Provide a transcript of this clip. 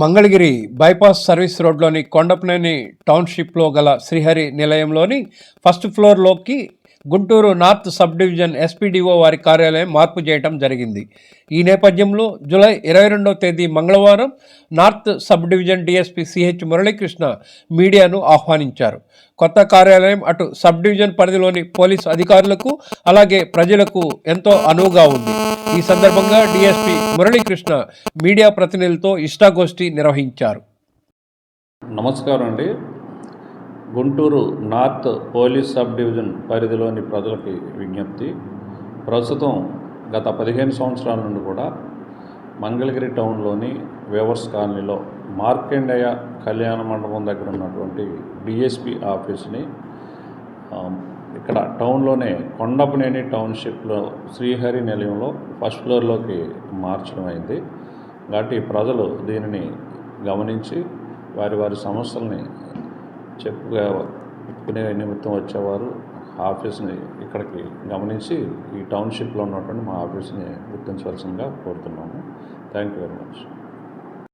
Mangalagiri bypass service రోడ్లోని కొండపనేని టౌన్షిప్లో గల శ్రీహరి నిలయంలోని first ఫ్లోర్లోకి Guntur north sub division SPDO వారి కార్యాలయం మార్పు చేయడం జరిగింది. ఈ నేపథ్యంలో జూలై ఇరవై రెండవ తేదీ మంగళవారం north sub division DSP CH Muralikrishna మీడియాను ఆహ్వానించారు. కొత్త కార్యాలయం అటు సబ్ డివిజన్ పరిధిలోని పోలీసు అధికారులకు అలాగే ప్రజలకు ఎంతో అనువుగా ఉంది. ఈ సందర్భంగా డిఎస్పీ మురళీకృష్ణ మీడియా ప్రతినిధులతో ఇష్టాగోష్ఠి నిర్వహించారు. నమస్కారం అండి. Guntur north police sub division పరిధిలోని ప్రజలకి విజ్ఞప్తి. ప్రస్తుతం గత పదిహేను సంవత్సరాల నుండి కూడా మంగళగిరి టౌన్లోని వేవర్స్ కాలనీలో మార్కండేయ కళ్యాణ మండపం దగ్గర ఉన్నటువంటి డిఎస్పి ఆఫీస్ని ఇక్కడ టౌన్లోనే కొండపనేని టౌన్షిప్లో శ్రీహరి నిలయంలో ఫస్ట్ ఫ్లోర్లోకి మార్చడం అయింది. కాబట్టి ప్రజలు దీనిని గమనించి వారి వారి సమస్యల్ని చెప్పుకునే నిమిత్తం వచ్చేవారు. ఆఫీస్ని ఇక్కడికి గమనించి ఈ టౌన్షిప్లో ఉన్నటువంటి మా ఆఫీస్ని గుర్తించవలసిందిగా కోరుతున్నాము. Thank you very much.